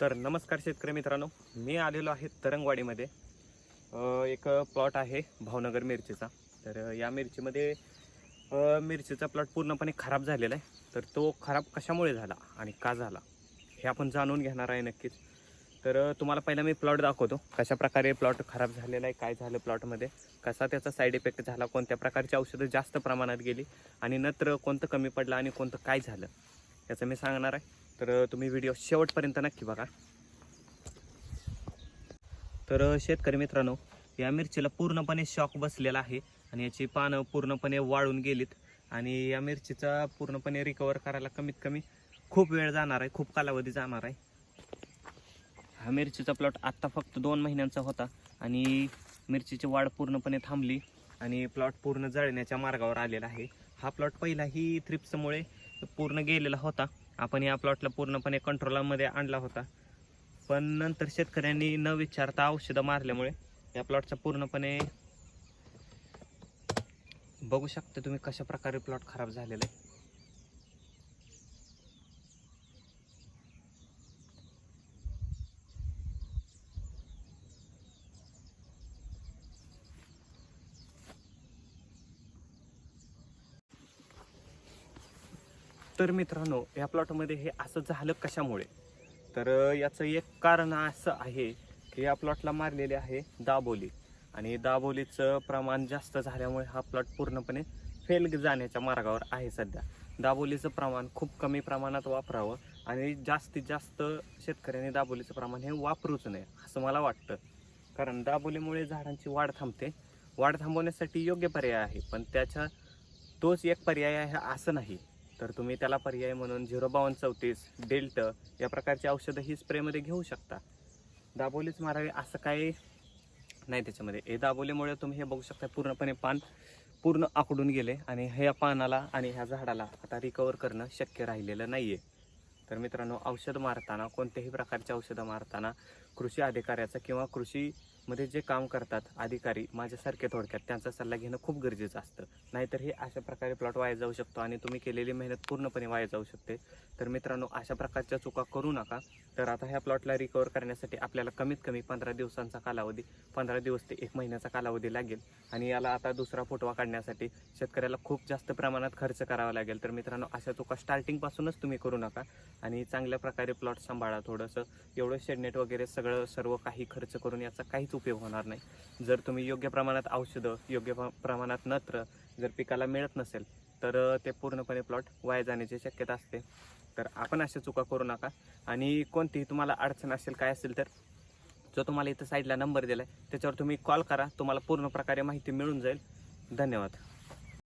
तर नमस्कार शेतकरी मित्रांनो मी आलेलो आहे तरंगवाडीमध्ये. एक प्लॉट आहे भावनगर मिरचीचा. तर या मिरचीमध्ये मिरचीचा प्लॉट पूर्णपणे खराब झालेला आहे. तर तो खराब कशामुळे झाला आणि का झाला हे आपण जाणून घेणार आहे नक्कीच. तर तुम्हाला पहिला मी प्लॉट दाखवतो. कशा प्रकारे प्लॉट खराब झालेला आहे काय झालं प्लॉटमध्ये कसा त्याचा साईड इफेक्ट झाला कोणत्या प्रकारची औषधं जास्त प्रमाणात गेली आणि नत्र कोणतं कमी पडलं आणि कोणतं काय झालं याचं मी सांगणार आहे. तर तुम्ही व्हिडिओ शेवटपर्यंत नक्की बघा. तर शेतकरी मित्रांनो या मिरचीला पूर्णपणे शॉक बसलेला आहे आणि याची पानं पूर्णपणे वाळून गेलीत आणि या मिरचीचा पूर्णपणे रिकवर करायला कमीत कमी खूप वेळ जाणार आहे खूप कालावधी जाणार आहे. हा मिरचीचा प्लॉट आत्ता फक्त दोन महिन्यांचा होता आणि मिरचीची वाढ पूर्णपणे थांबली आणि प्लॉट पूर्ण जळण्याच्या मार्गावर आलेला आहे. हा प्लॉट पहिलाही थ्रिप्समुळे पूर्ण गेलेला होता. आपण या प्लॉटला पूर्णपणे कंट्रोलामध्ये आणला होता. पण नंतर शेतकऱ्यांनी न विचारता औषधं मारल्यामुळे या प्लॉटचा पूर्णपणे बघू शकता तुम्ही कशा प्रकारे प्लॉट खराब झालेला आहे. तर मित्रांनो या प्लॉटमध्ये हे असं झालं कशामुळे? तर याचं एक कारण असं आहे की या प्लॉटला मारलेले आहे दाबोली आणि दाबोलीचं प्रमाण जास्त झाल्यामुळे हा प्लॉट पूर्णपणे फेल जाण्याच्या मार्गावर आहे सध्या. दाबोलीचं प्रमाण खूप कमी प्रमाणात वापरावं आणि जास्तीत जास्त शेतकऱ्यांनी दाबोलीचं प्रमाण हे वापरूच नये असं मला वाटतं. कारण दाबोलीमुळे झाडांची वाढ थांबते. वाढ थांबवण्यासाठी योग्य पर्याय आहे पण त्याच्या तोच एक पर्याय आहे असं नाही. तर तुम्ही त्याला पर्याय म्हणून झिरो बावन्न चौतीस डेल्ट या प्रकारची औषधं ही स्प्रेमध्ये घेऊ शकता. दाबोलीच मारावी असं काही नाही त्याच्यामध्ये. हे दाबोलीमुळे तुम्ही हे बघू शकता पूर्णपणे पान पूर्ण आकडून गेले आणि ह्या पानाला आणि ह्या झाडाला आता रिकवर करणं शक्य राहिलेलं नाही आहे तर मित्रांनो औषध मारताना कोणत्याही प्रकारचे औषधं मारताना कृषी अधिकाऱ्याचा किंवा कृषी मध्ये जे काम करतात अधिकारी माझ्यासारखे थोडक्यात त्यांचा सल्ला घेणं खूप गरजेचं असतं. नाहीतर हे अशा प्रकारे प्लॉट वाया जाऊ शकतो आणि तुम्ही केलेली मेहनत पूर्णपणे वाया जाऊ शकते. तर मित्रांनो अशा प्रकारच्या चुका करू नका. तर आता ह्या प्लॉटला रिकवर करण्यासाठी आपल्याला कमीत कमी पंधरा दिवसांचा कालावधी पंधरा दिवस ते एक महिन्याचा कालावधी लागेल. आणि याला आता दुसरा फोटवा काढण्यासाठी शेतकऱ्याला खूप जास्त प्रमाणात खर्च करावा लागेल. तर मित्रांनो अशा चुका स्टार्टिंगपासूनच तुम्ही करू नका. आणि चांगल्या प्रकारे प्लॉट सांभाळा थोडंसं. एवढं शेडनेट वगैरे सगळं सर्व काही खर्च करून याचा काहीच उपयोग होणार नाही. जर तुम्ही योग्य प्रमाणात औषधं योग्य प्र- प्रमाणात नत्र जर पिकाला मिळत नसेल तर ते पूर्णपणे प्लॉट वाया जाण्याची शक्यता असते. तर आपण अशा चुका करू नका. आणि कोणतीही तुम्हाला अडचण असेल काय असेल तर जो तुम्हाला इथं साईडला नंबर दिला आहे त्याच्यावर तुम्ही कॉल करा. तुम्हाला पूर्ण प्रकारे माहिती मिळून जाईल. धन्यवाद.